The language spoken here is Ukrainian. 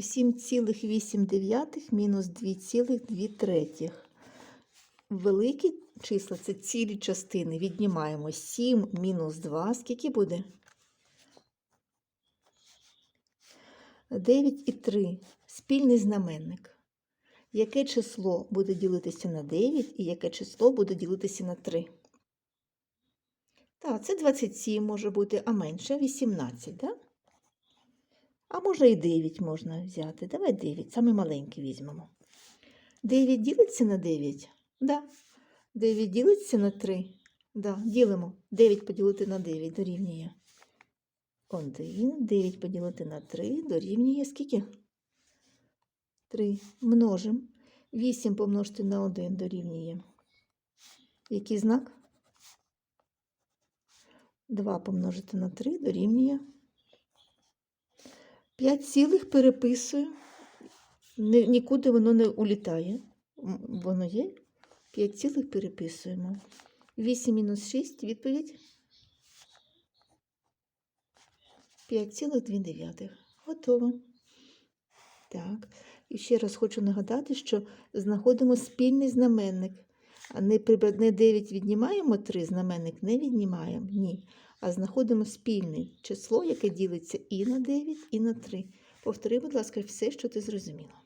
7,8 мінус 2,2 третіх. Великі числа це цілі частини. Віднімаємо 7 мінус 2. Скільки буде? 9 і 3. Спільний знаменник. Яке число буде ділитися на 9 і яке число буде ділитися на 3? Так, це 27 може бути, а менше 18, так? А може і 9 можна взяти. Давай 9, саме маленький візьмемо. 9 ділиться на 9? Да. 9 ділиться на 3? Да. Ділимо. 9 поділити на 9 дорівнює. 1. 9 поділити на 3 дорівнює скільки? 3. Множимо. 8 помножити на 1 дорівнює. Який знак? 2 помножити на 3 дорівнює. 5 цілих переписую. Ні- Нікуди воно не улітає. Воно є. 5 цілих переписуємо. 8 мінус 6 відповідь. 5,2. Готово. Так. І ще раз хочу нагадати, що знаходимо спільний знаменник. Не, не 9 віднімаємо 3, знаменник не віднімаємо. Ні. А знаходимо спільне число, яке ділиться і на 9, і на 3. Повтори, будь ласка, все, що ти зрозуміла.